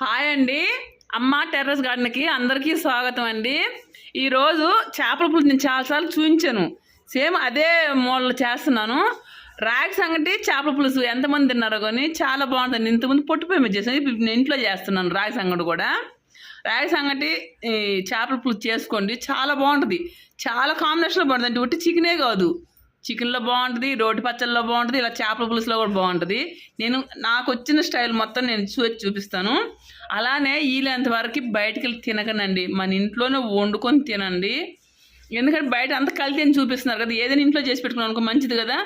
Hi అండి. అమ్మ terrace గార్డెన్కి అందరికీ స్వాగతం అండి. ఈరోజు చేపల పులుసు నేను చాలాసార్లు చూపించాను సేమ్ అదే మోడల్ చేస్తున్నాను. రాగి సంగటి చేపల పులుసు ఎంతమంది తిన్నారో కానీ చాలా బాగుంటుంది. ఇంతకుముందు పొట్టిపోయి మీద చేసాను ఇప్పుడు నేను ఇంట్లో చేస్తున్నాను రాగి సంగటి కూడా. రాగి సంగటి ఈ చేపల పులుసు చేసుకోండి. చాలా బాగుంటుంది. చాలా కాంబినేషన్లో పడుతుంది. అంటే ఒట్టి చికెనే కాదు. చికెన్లో బాగుంటుంది రోటి పచ్చళ్ళలో బాగుంటుంది ఇలా చేపల పులుసులో కూడా బాగుంటుంది. నేను నాకు వచ్చిన స్టైల్ మొత్తం నేను చూ చూపిస్తాను. అలానే వీలైనంత వరకు బయటకు వెళ్ళి తినకనండి మన ఇంట్లోనే వండుకొని తినండి. ఎందుకంటే బయట అంత కల్తీ అని చూపిస్తున్నారు కదా ఏదైనా ఇంట్లో చేసి పెట్టుకున్నాను అనుకో మంచిది కదా.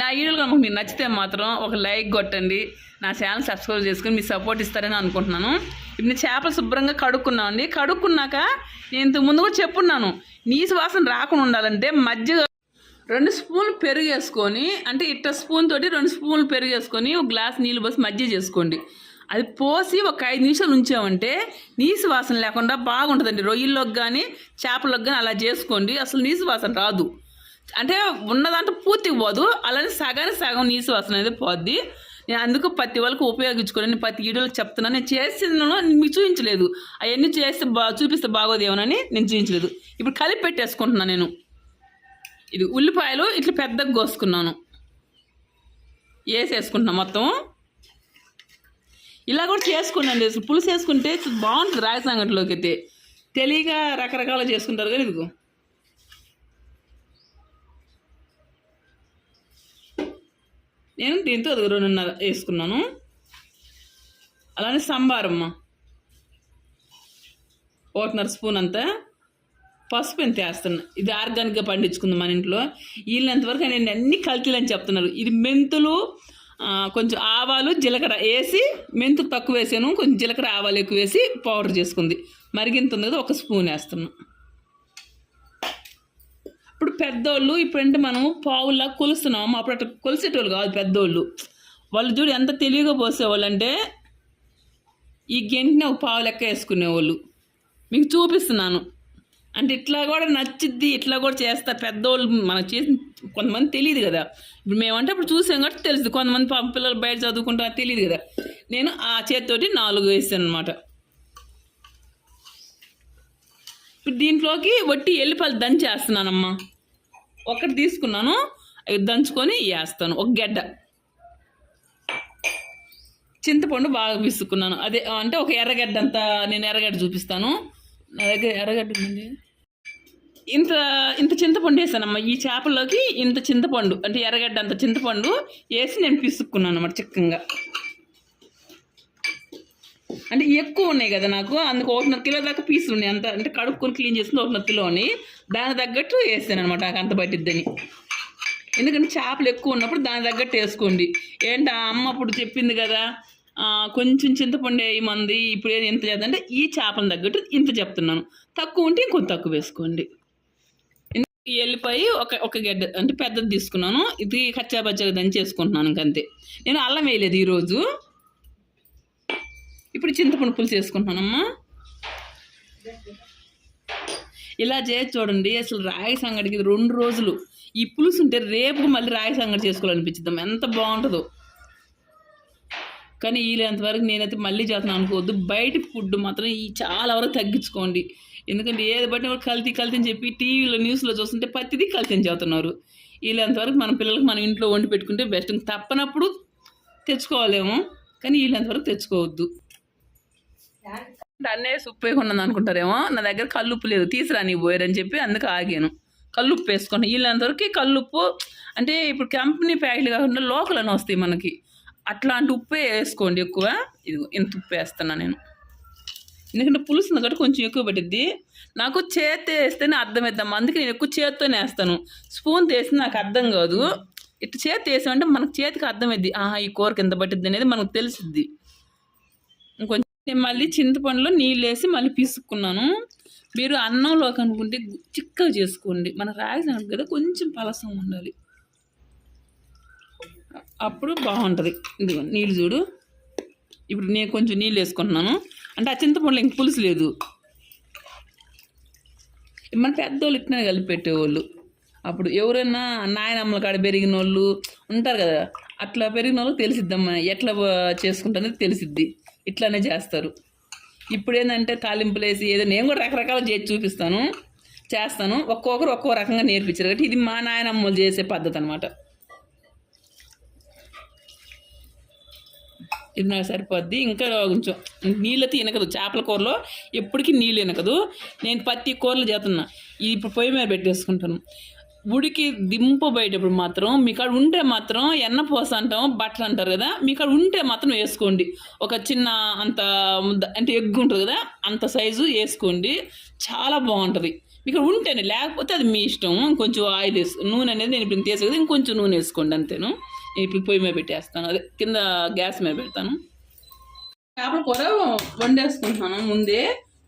నా వీడియోలు కనుక మీకు నచ్చితే మాత్రం ఒక లైక్ కొట్టండి. నా ఛానల్ సబ్స్క్రైబ్ చేసుకుని మీ సపోర్ట్ ఇస్తారని అనుకుంటున్నాను. ఇప్పుడు నేను చేపలు శుభ్రంగా కడుక్కున్నాను అండి. కడుక్కున్నాక నేను ఇంతకు ముందు కూడా చెప్పున్నాను. నీసు వాసన రాకుండా ఉండాలంటే మధ్య రెండు స్పూన్లు పెరుగు వేసుకొని అంటే ఇట్ట స్పూన్ తోటి రెండు స్పూన్లు పెరుగు వేసుకొని ఒక గ్లాస్ నీళ్ళు పోసి మజ్జిగ చేసుకోండి. అది పోసి ఒక ఐదు నిమిషాలు ఉంచామంటే నీసు వాసన లేకుండా బాగుంటుందండి. రొయ్యల్లోకి కానీ చేపలకు కానీ అలా చేసుకోండి. అసలు నీసు వాసన రాదు. అంటే ఉన్నదంటే పూర్తిగా పోదు. అలానే సగానికి సగం నీసు వాసన అనేది పోద్ది. నేను అందుకు ప్రతి వాళ్ళకి ఉపయోగించుకోండి ప్రతి వీడియోలో చెప్తున్నాను. నేను చేసిన మీకు చూపించలేదు. అవన్నీ చేస్తే బా చూపిస్తే బాగోదేమోనని నేను చూపించలేదు. ఇప్పుడు కలిపి పెట్టేసుకుంటున్నాను నేను. ఇది ఉల్లిపాయలు ఇట్లా పెద్దగా కోసుకున్నాను. వేసేసుకుంటున్నాను మొత్తం. ఇలా కూడా చేసుకున్నాండి అసలు పులుసు వేసుకుంటే బాగుంటుంది రాగి సంగటిలోకి అయితే. తెలియక రకరకాల చేసుకుంటారు కదా ఇదిగో. నేను దీంతో అది రెండున్నర వేసుకున్నాను. అలానే సంబారమ్మ. ఒకటిన్నర స్పూన్ అంతా. పసుపు ఎంత వేస్తున్నా ఇది ఆర్గానిక్గా పండించుకుంది మన ఇంట్లో. వీళ్ళంతవరకు నేను అన్ని కల్తీలు అని చెప్తున్నారు. ఇది మెంతులు కొంచెం ఆవాలు జీలకర్ర వేసి మెంతులు తక్కువ వేసాను. కొంచెం జీలకర్ర ఆవాలు ఎక్కువ వేసి పౌడర్ చేసుకుంది. మరిగింతుంది కదా ఒక స్పూన్ వేస్తున్నాం. ఇప్పుడు పెద్దోళ్ళు ఇప్పుడంటే మనం పావులా కొలుస్తున్నాం. అప్పుడు అట్లా కొలిసేటోళ్ళు కాదు పెద్దోళ్ళు. వాళ్ళు చూడు ఎంత తెలివిగా పోసేవాళ్ళు అంటే ఈ గెంటిని ఒక పావు లెక్క వేసుకునేవాళ్ళు. మీకు చూపిస్తున్నాను. అంటే ఇట్లా కూడా నచ్చిద్ది ఇట్లా కూడా చేస్తా. పెద్దోళ్ళు మనకు చేసి కొంతమంది తెలియదు కదా. ఇప్పుడు మేమంటే అప్పుడు చూసాం కాబట్టి తెలుసు. కొంతమంది పిల్లలు బయట చదువుకుంటా తెలియదు కదా. నేను ఆ చేతితోటి నాలుగు వేసాను అనమాట ఇప్పుడు దీంట్లోకి వట్టి ఎల్లిపాయలు దంచేస్తున్నానమ్మా. ఒకటి తీసుకున్నాను అవి దంచుకొని వేస్తాను. ఒక గడ్డ. చింతపండు బాగా పిసుకున్నాను అదే అంటే ఒక ఎర్రగడ్డ అంతా నేను ఎర్రగడ్డ చూపిస్తాను. నా దగ్గర ఎర్రగడ్డ ఉంది. ఇంత ఇంత చింతపండు వేసానమ్మా. ఈ చేపల్లోకి ఇంత చింతపండు అంటే ఎర్రగడ్డ అంత చింతపండు వేసి నేను పిసుక్కున్నాను అన్నమాట చిక్కంగా. అంటే ఎక్కువ ఉన్నాయి కదా నాకు అందుకు ఒకటిన్నర కిలో దాకా పీసులు ఉన్నాయి. అంత అంటే కడుక్కొని క్లీన్ చేసింది ఒకటిన్నర కిలో అని దానికి తగ్గట్టు వేసాను అనమాట నాకు అంత పట్టిద్దని. ఎందుకంటే చేపలు ఎక్కువ ఉన్నప్పుడు దాని తగ్గట్టు వేసుకోండి. ఏంటి ఆ అమ్మ అప్పుడు చెప్పింది కదా కొంచెం చింతపండు వేయమంది ఇప్పుడు ఏది ఎంత చేద్దంటే ఈ చేపల తగ్గట్టు ఇంత చెప్తున్నాను. తక్కువ ఉంటే ఇంకొంత తక్కువ వేసుకోండి. ఎల్లిపాయ ఒక ఒక గడ్డ అంటే పెద్దది తీసుకున్నాను. ఇది కచ్చా బచ్చగా దంచి వేసుకుంటున్నాను ఇంకంతే నేను అల్లం వేయలేదు ఈరోజు. ఇప్పుడు చింతపండు పులుసు వేసుకుంటున్నానమ్మా ఇలా చేసి చూడండి అసలు రాగి సంగడికి రెండు రోజులు. ఈ పులుసు ఉంటే రేపు మళ్ళీ రాగి సంగడి చేసుకోవాలనిపించిద్దాం ఎంత బాగుంటుందో. కానీ వీళ్ళంతవరకు నేనైతే మళ్ళీ చేస్తున్నాను అనుకోవద్దు. బయట ఫుడ్ మాత్రం ఈ చాలా వరకు తగ్గించుకోండి. ఎందుకంటే ఏది బట్టి కూడా కల్తీ కల్తీ అని చెప్పి టీవీలో న్యూస్లో చూస్తుంటే ప్రతిదీ కల్తీ అని వీళ్ళంతవరకు మన పిల్లలకు మనం ఇంట్లో వండి పెట్టుకుంటే బెస్ట్. తప్పనప్పుడు తెచ్చుకోవాలేమో కానీ వీళ్ళంతవరకు తెచ్చుకోవద్దు. అన్నే ఉప్పు వేయకుండా అనుకుంటారేమో నా దగ్గర కల్లుప్పు లేదు తీసురా నీ పోయారని చెప్పి అందుకు ఆగాను. కల్లుప్పు వేసుకున్నాను వీళ్ళంతవరకు కల్లుప్పు అంటే ఇప్పుడు కంపెనీ ప్యాకెట్లు కాకుండా లోకల్ అని వస్తాయి మనకి. అట్లాంటి ఉప్పే వేసుకోండి ఎక్కువ. ఇది ఇంత ఉప్పు వేస్తున్నా నేను. ఎందుకంటే పులుసు కాబట్టి కొంచెం ఎక్కువ పెట్టిద్ది. నాకు చేతి వేస్తేనే అర్థమవుతాం అందుకే నేను ఎక్కువ చేత్తోనే వేస్తాను. స్పూన్ వేసి నాకు అర్థం కాదు. ఇట్లా చేతి వేసామంటే మనకు చేతికి అర్థమైద్ది. ఆహా ఈ కూరకి ఎంత పట్టిద్ది అనేది మనకు తెలిసిద్ది. ఇంకొంచెం నేను మళ్ళీ చింతపండులో నీళ్ళు వేసి మళ్ళీ పీసుకున్నాను మీరు అన్నంలో అనుకుంటే చిక్కగా చేసుకోండి. మన రాగి కదా కొంచెం పలసం ఉండాలి. అప్పుడు బాగుంటుంది. ఇదిగో నీళ్ళు చూడు. ఇప్పుడు నేను కొంచెం నీళ్ళు వేసుకుంటున్నాను. అంటే ఆ చింతపండులో ఇంక పులుసు లేదు. మన పెద్దోళ్ళు ఇట్లనే కలిపి పెట్టేవాళ్ళు. అప్పుడు ఎవరైనా నాయనమ్మల కాడ పెరిగిన వాళ్ళు ఉంటారు కదా అట్లా పెరిగిన వాళ్ళు తెలిసిద్దమ్మా ఎట్లా చేసుకుంటారనేది తెలిసిద్ది. ఇట్లానే చేస్తారు. ఇప్పుడు ఏంటంటే తాలింపులు వేసి ఏదో నేను కూడా రకరకాల చేసి చూపిస్తాను చేస్తాను. ఒక్కొక్కరు ఒక్కో రకంగా నేర్పించారు. కాబట్టి ఇది మా నాయనమ్మలు చేసే పద్ధతి అనమాట ఇది నాకు సరిపోద్ది. ఇంకా కొంచెం నీళ్ళు తినకదు. చేపల కూరలో ఎప్పటికీ నీళ్ళు తినకదు. నేను పత్తి కూరలు చేస్తున్నా. ఇది ఇప్పుడు పొయ్యి మీద పెట్టేసుకుంటాను. ఉడికి దింపబోయేటప్పుడు మాత్రం మీ కాడ ఉంటే మాత్రం ఎన్న పోస అంటాం బట్టలు అంటారు కదా మీకాడ ఉంటే మాత్రం వేసుకోండి. ఒక చిన్న అంత అంటే ఎగ్గు ఉంటుంది కదా అంత సైజు వేసుకోండి. చాలా బాగుంటుంది. మీకు ఉంటేనే లేకపోతే అది మీ ఇష్టం. కొంచెం ఆయిల్ వేసు నూనె అనేది నేను ఇప్పుడు తీసుకోదు ఇంకొంచెం నూనె వేసుకోండి అంతేను. ఇప్పుడు పొయ్యి మీద పెట్టేస్తాను. అదే కింద గ్యాస్ మీద పెడతాను. చేపల కూర వండేసుకుంటున్నాను ముందే.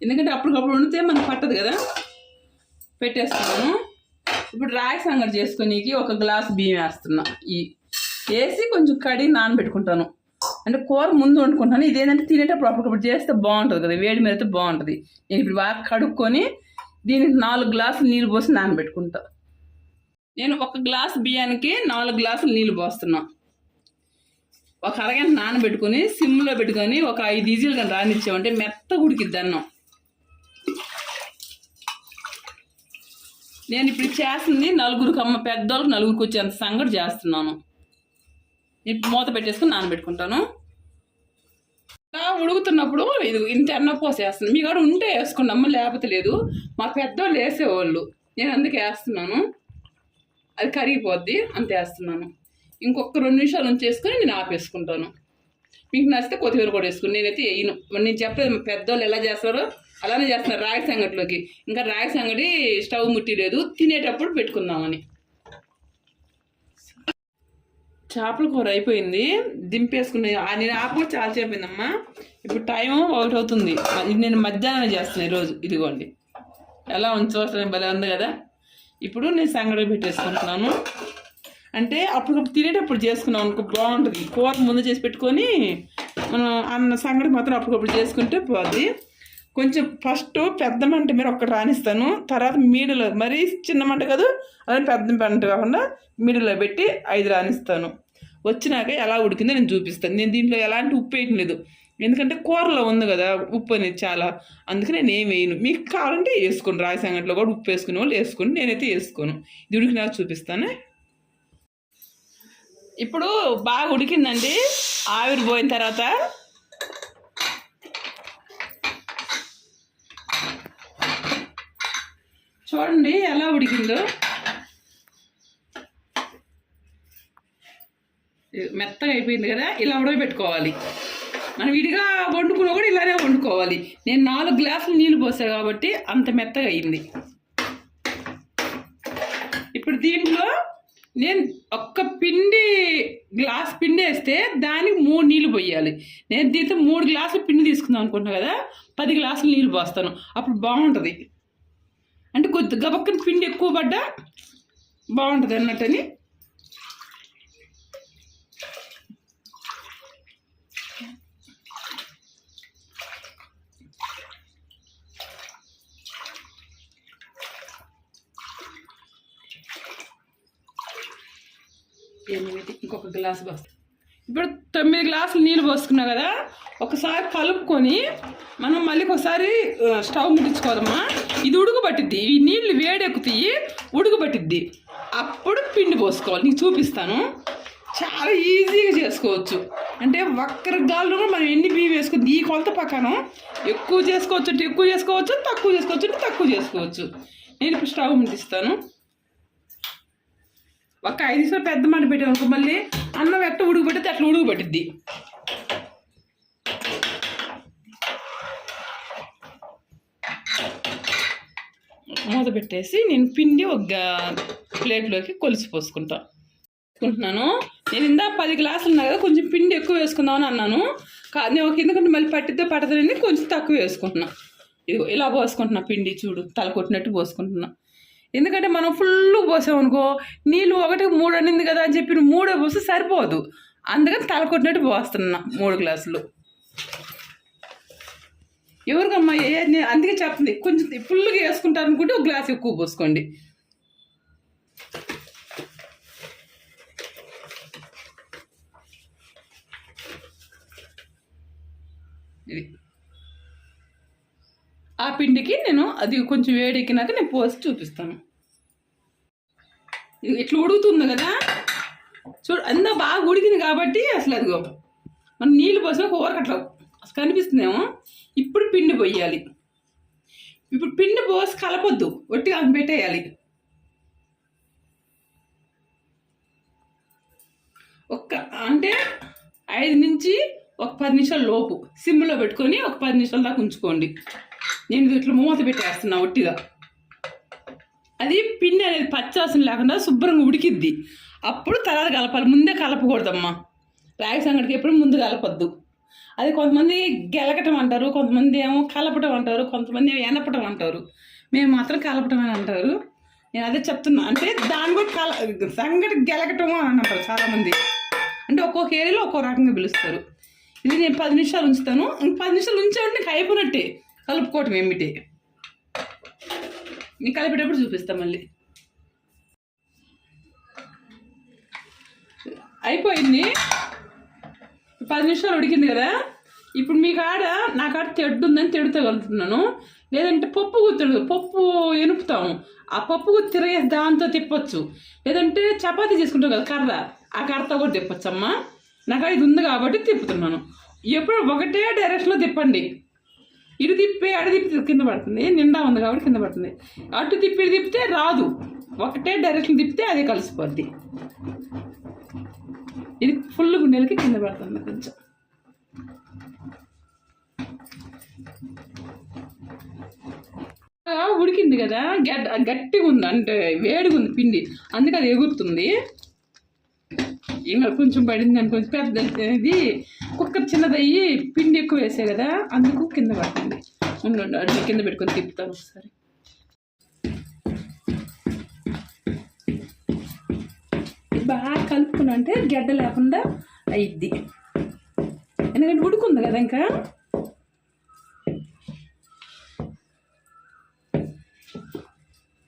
ఎందుకంటే అప్పటికప్పుడు వండితే మనకు పట్టదు కదా. పెట్టేస్తున్నాను ఇప్పుడు రాగి సంగటి చేసుకునేకి ఒక గ్లాస్ బియ్యం వేస్తున్నా. ఈ వేసి కొంచెం కడిగి నానబెట్టుకుంటాను. అంటే కూర ముందు వండుకుంటాను ఇదేంటంటే తినేటప్పుడు అప్పటికప్పుడు చేస్తే బాగుంటుంది కదా. వేడి మీద అయితే బాగుంటుంది. నేను ఇప్పుడు బాగా కడుక్కొని దీనికి నాలుగు గ్లాసులు నీళ్ళు పోసి నానబెట్టుకుంటాను నేను ఒక గ్లాస్ బియ్యానికి నాలుగు గ్లాసులు నీళ్ళు పోస్తున్నా. ఒక అరగంట నానబెట్టుకొని సిమ్లో పెట్టుకొని ఒక ఐదు ఈజీలు కానీ రానిచ్చామంటే మెత్త ఉడికిద్ది అన్నం. నేను ఇప్పుడు చేస్తుంది నలుగురికి అమ్మ పెద్దోళ్ళకి నలుగురికి వచ్చేంత సంగటి చేస్తున్నాను. ఇప్పుడు మూత పెట్టేసుకుని నానబెట్టుకుంటాను. ఇలా ఉడుకుతున్నప్పుడు ఇది ఇంత అన్న పోసేస్తున్నాను. మీ కాడ ఉంటే వేసుకోండి అమ్మ లేకపోతే లేదు. మా పెద్దోళ్ళు వేసేవాళ్ళు. నేను అందుకే వేస్తున్నాను. అది కరిగిపోద్ది అంతే వేస్తున్నాను. ఇంకొక రెండు నిమిషాలు ఉంచేసుకొని నేను ఆపేసుకుంటాను. మీకు నచ్చితే కొత్తిమీర కూడా వేసుకుని నేనైతే వేయను నేను చెప్పలేదు పెద్దోళ్ళు ఎలా చేస్తారో అలానే చేస్తున్నారు రాగి సంగటిలోకి. ఇంకా రాగి సంగటి స్టవ్ ముట్టిలేదు. తినేటప్పుడు పెట్టుకుందామని. చేపల కూర అయిపోయింది. దింపేసుకునే నేను ఆపు చాలా చెప్పిందమ్మా ఇప్పుడు టైం ఒకటి అవుతుంది. నేను మధ్యాహ్నం చేస్తున్నాను ఈరోజు ఇదిగోండి. ఎలా ఉంచవచ్చు భలే ఉంది కదా. ఇప్పుడు నేను సంగడి పెట్టేసుకుంటున్నాను. అంటే అప్పుడు తినేటప్పుడు చేసుకున్నాం అనుకో బాగుంటుంది. కూర ముందు చేసి పెట్టుకొని మనం అన్న సంగడి మాత్రం అప్పటికప్పుడు చేసుకుంటే పోది కొంచెం ఫస్ట్ పెద్ద మంట మీరు ఒక్కటి రానిస్తాను. తర్వాత మీడిలో మరీ చిన్న మంట కాదు అలాగే పెద్ద మంట కాకుండా మీడిలో పెట్టి ఐదు రానిస్తాను. వచ్చినాక ఎలా ఉడికిందో నేను చూపిస్తాను. నేను దీంట్లో ఎలాంటి ఉప్పు వేయటం లేదు ఎందుకంటే కూరలో ఉంది కదా ఉప్పు అనేది చాలా. అందుకే నేను ఏం వేయను. మీకు కావాలంటే వేసుకోండి. రాగి సంగట్లో కూడా ఉప్పు వేసుకునే వాళ్ళు వేసుకుని నేనైతే వేసుకోను. ఇది ఉడికిన చూపిస్తాను. ఇప్పుడు బాగా ఉడికిందండి. ఆవిరి పోయిన తర్వాత చూడండి ఎలా ఉడికిందో. మెత్తగా అయిపోయింది కదా. ఇలా ఉడకబెట్టుకోవాలి. మనం విడిగా వండుకున్నా కూడా ఇలానే వండుకోవాలి. నేను నాలుగు గ్లాసులు నీళ్ళు పోసా కాబట్టి అంత మెత్తగా అయింది. ఇప్పుడు దీంట్లో నేను ఒక్క పిండి గ్లాస్ పిండి వేస్తే దానికి మూడు నీళ్ళు పోయాలి. నేను దీంతో మూడు గ్లాసులు పిండి తీసుకుందాం అనుకుంటున్నా కదా పది గ్లాసులు నీళ్ళు పోస్తాను. అప్పుడు బాగుంటుంది. అంటే కొద్ది గబక్కన పిండి ఎక్కువ పడ్డా బాగుంటుంది అన్నట్టని ఎనిమిది ఇంకొక గ్లాస్ పోస్తాం. ఇప్పుడు తొమ్మిది గ్లాసులు నీళ్ళు పోసుకున్నా కదా ఒకసారి కలుపుకొని మనం మళ్ళీ ఒకసారి స్టవ్ ముట్టించుకోదమ్మా. ఇది ఉడుకుబట్టిద్ది. ఈ నీళ్ళు వేడెక్కుతాయి ఉడుకుబట్టిద్ది. అప్పుడు పిండి పోసుకోవాలి. నీకు చూపిస్తాను. చాలా ఈజీగా చేసుకోవచ్చు. అంటే ఒక్కరి గాల్లో మనం ఎన్ని బియ్యం వేసుకుంది ఈ కొలత పక్కన ఎక్కువ చేసుకోవచ్చు అంటే ఎక్కువ చేసుకోవచ్చు తక్కువ చేసుకోవచ్చు అంటే తక్కువ చేసుకోవచ్చు. నేను ఇప్పుడు స్టవ్ ముట్టిస్తాను. ఒక ఐదు నిమిషాలు పెద్ద మంట పెట్టాం అనుకో మళ్ళీ అన్నం ఎట్ట ఉడుకుపెట్టితే అట్లా ఉడుకుపట్టిద్ది మూత పెట్టేసి నేను పిండి ఒక ప్లేట్లోకి కొలిసి పోసుకుంటా. వేసుకుంటున్నాను నేను ఇందా పది గ్లాసులు ఉన్నాయి కదా కొంచెం పిండి ఎక్కువ వేసుకుందామని అన్నాను. కా నేను ఒక ఎందుకంటే మళ్ళీ పట్టిద్దో పట్టదని కొంచెం తక్కువ వేసుకుంటున్నా. ఇదిగో ఇలా పోసుకుంటున్నా పిండి చూడు తల కొట్టినట్టు పోసుకుంటున్నా. ఎందుకంటే మనం ఫుల్ పోసామనుకో నీళ్ళు ఒకటి మూడు అనింది కదా అని చెప్పి మూడో పోస్తే సరిపోదు. అందుకని తల కొట్టినట్టు పోస్తున్నా మూడు గ్లాసులు. ఎవరికమ్మా ఏ అందుకే చెప్తుంది కొంచెం ఫుల్గా వేసుకుంటారు అనుకుంటే ఒక గ్లాస్ ఎక్కువ పోసుకోండి. ఇది. పిండికి నేను అది కొంచెం వేడెక్కినాక నేను పోసి చూపిస్తాను. ఇది ఇట్లా ఉడుకుతుంది కదా? చూడు అంతా బాగా ఉడికింది కాబట్టి అసలు అదిగో మనం నీళ్ళు పోసినా కూరకు అసలు కనిపిస్తుందేమో? ఇప్పుడు పిండి పోయాలి. ఇప్పుడు పిండి పోసి కలపొద్దు ఒట్టి కలిపి పెట్టేయాలి. ఒక్క అంటే ఐదు నుంచి ఒక పది నిమిషాల లోపు సిమ్లో పెట్టుకొని ఒక పది నిమిషాల దాకా ఉంచుకోండి. నేను ఇట్లా మూత పెట్టేస్తున్నా ఒట్టిగా. అది పిండి అనేది పచ్చాసన లేకుండా శుభ్రంగా ఉడికిద్ది. అప్పుడు తర్వాత కలపాలి. ముందే కలపకూడదమ్మా. రాగి సంగటికి ఎప్పుడు ముందు కలపద్దు. అది కొంతమంది గెలకటం అంటారు కొంతమంది ఏమో కలపటం అంటారు కొంతమంది ఏమో ఎనపటం అంటారు మేము మాత్రం కలపటం అని అంటారు. నేను అదే చెప్తున్నా. అంటే దాన్ని బట్టి కల సంగటి గెలకటము అని అంటారు చాలామంది. అంటే ఒక్కొక్క ఏరియాలో ఒక్కో రకంగా పిలుస్తారు. ఇది నేను పది నిమిషాలు ఉంచుతాను. ఇంక పది నిమిషాలు ఉంచామంటే నీకు అయిపోయినట్టే కలుపుకోవటం ఏమిటి? నీకు కలిపేటప్పుడు చూపిస్తా మళ్ళీ. అయిపోయింది? పది నిమిషాలు ఉడికింది కదా? ఇప్పుడు మీ కాడ నా కాడ తెడ్డు ఉందని తెడుతగలుగుతున్నాను లేదంటే పప్పు గుర్తుడు పప్పు ఎనుపుతాము. ఆ పప్పు గుర్తు తిరగేసి దాంతో తిప్పొచ్చు. లేదంటే చపాతి చేసుకుంటాం కదా కర్ర. ఆ కర్రతో కూడా తిప్పొచ్చమ్మా. నాకు ఇది ఉంది కాబట్టి తిప్పుతున్నాను. ఎప్పుడు ఒకటే డైరెక్షన్లో తిప్పండి. ఇటు తిప్పి అటు తిప్పి కింద పడుతుంది. నిండా ఉంది కాబట్టి కింద పడుతుంది. అటు తిప్పి ఇటు తిప్పితే రాదు. ఒకటే డైరెక్షన్ తిప్పితే అదే కలిసిపోద్ది. ఇది ఫుల్ గుండెలకి కింద పడుతుంది కొంచెం. ఉడికింది కదా. గడ్ గట్టిగా ఉంది అంటే వేడిగా ఉంది పిండి. అందుకే అది ఎగురుతుంది. ఇంకా కొంచెం పడింది అని కొంచెం పెద్ద ఇది కుక్కర్ చిన్నదయ్యి పిండి ఎక్కువ వేసే కదా అందుకు కింద పడుతుంది. ఉండు అడ్డు కింద పెట్టుకొని తిప్పుతాను ఒకసారి. బాగా కలుపుకున్నా అంటే గడ్డ లేకుండా అయ్యిద్ది ఎందుకంటే ఉడుకుంది కదా ఇంకా.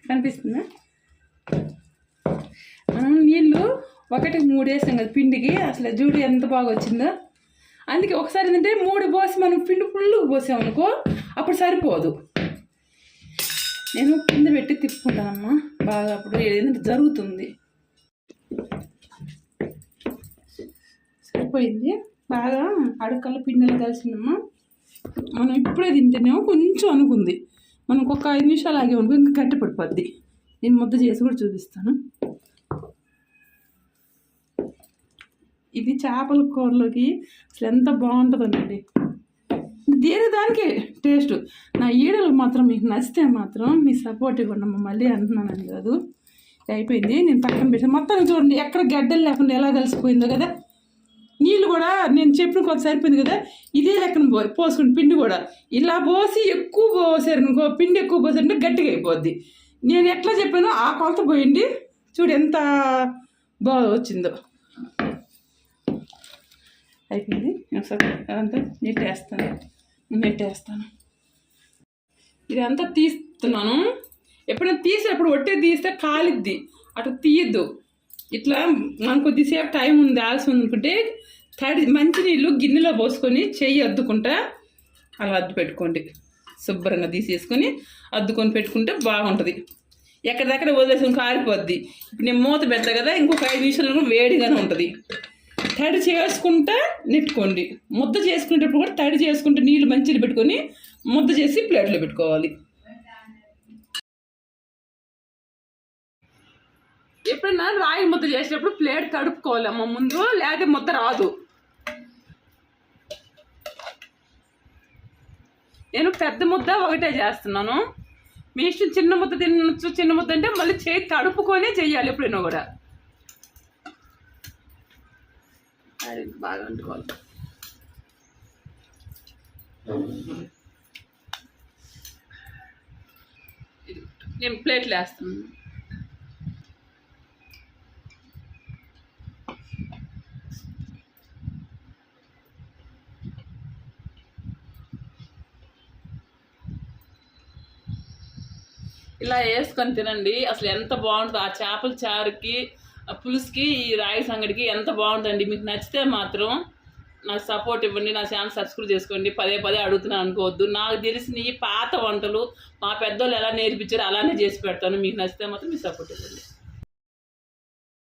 కనిపిస్తుందా? ఒకటి మూడు వేసాం కదా పిండికి అసలు జూడు ఎంత బాగా వచ్చిందో. అందుకే ఒకసారి ఏంటంటే మూడు పోసి మనం పిండి ఫుల్గా పోసామనుకో అప్పుడు సరిపోదు. నేను కింద పెట్టి తిప్పుకుంటానమ్మా. బాగా అప్పుడు ఏదైనా జరుగుతుంది. సరిపోయింది. బాగా అడకల పిండిలు కలిసిందమ్మా. మనం ఇప్పుడే తింటేనేమో కొంచెం అనుకుంది. మనం ఒక ఐదు నిమిషాలు ఆగే అనుకో ఇంకా గట్టి పడిపోద్ది. నేను ముద్ద చేసి కూడా చూపిస్తాను. ఇది చేపల కూరలోకి అసలు ఎంత బాగుంటుందండి. దేని దానికి టేస్ట్. నా ఈడలు మాత్రం మీకు నచ్చితే మాత్రం మీ సపోర్ట్ ఇవ్వండి మళ్ళీ అంటున్నానని కాదు. అయిపోయింది నేను పక్కన పెట్టాను మొత్తం చూడండి ఎక్కడ గడ్డలు లేకుండా ఎలా కలిసిపోయిందో కదా. నీళ్ళు కూడా నేను చెప్పిన కొంత సరిపోయింది కదా. ఇదే లెక్కన పో పోసుకుని పిండి కూడా. ఇలా పోసి ఎక్కువ పోసారు ఇంకో పిండి ఎక్కువ పోసారంటే గట్టిగా అయిపోద్ది. నేను ఎట్లా చెప్పానో ఆ కొలత పోయింది చూడు ఎంత బాగా వచ్చిందో. అయిపోయింది. ఒకసారి అదంతా నెట్టేస్తాను. నెట్టేస్తాను. ఇదంతా తీస్తున్నాను. ఎప్పుడైనా తీసేటప్పుడు ఒట్టే తీస్తే కాలిద్ది. అటు తీయద్దు. ఇట్లా మనకు కొద్దిసేపు టైం ఉంది ఆల్సి ఉంది అనుకుంటే తడి మంచినీళ్ళు గిన్నెలో పోసుకొని చెయ్యి అద్దుకుంటా అలా అద్దు పెట్టుకోండి శుభ్రంగా తీసేసుకొని అద్దుకొని పెట్టుకుంటే బాగుంటుంది. ఎక్కడిదక్కడ వదిలేసుకుని కారిపోద్ది ఇప్పుడు నేను మూత పెడతా కదా ఇంకొక ఐదు నిమిషాలు వేడిగానే ఉంటుంది. తడి చేసుకుంటా నెట్టుకోండి. ముద్ద చేసుకునేటప్పుడు కూడా తడి చేసుకుంటే నీళ్ళు మంచిగా పెట్టుకొని ముద్ద చేసి ప్లేట్లో పెట్టుకోవాలి. ఎప్పుడైనా రాయి ముద్ద చేసేటప్పుడు ప్లేట్ తడుపుకోవాలి అమ్మ ముందు లేకపోతే ముద్ద రాదు. నేను పెద్ద ముద్ద ఒకటే చేస్తున్నాను. మీ ఇష్టం చిన్న ముద్ద తినచ్చు చిన్న ముద్ద అంటే మళ్ళీ చేతి తడుపుకొనే చెయ్యాలి ఎప్పుడైనా కూడా. అది బాగా వండుకోవాలి నేను ప్లేట్లు వేస్తాను. ఇలా వేసుకొని తినండి. అసలు ఎంత బాగుంటుందో ఆ చేపల చారుకి పులుసుకి ఈ రాగి సంగడికి ఎంత బాగుంటుందండి మీకు నచ్చితే మాత్రం నాకు సపోర్ట్ ఇవ్వండి నా ఛానల్ సబ్స్క్రైబ్ చేసుకోండి. పదే పదే అడుగుతున్నాను అనుకోవద్దు. నాకు తెలిసిన ఈ పాత వంటలు మా పెద్దోళ్ళు ఎలా నేర్పించారో అలానే చేసి పెడతాను. మీకు నచ్చితే మాత్రం మీకు సపోర్ట్ ఇవ్వండి.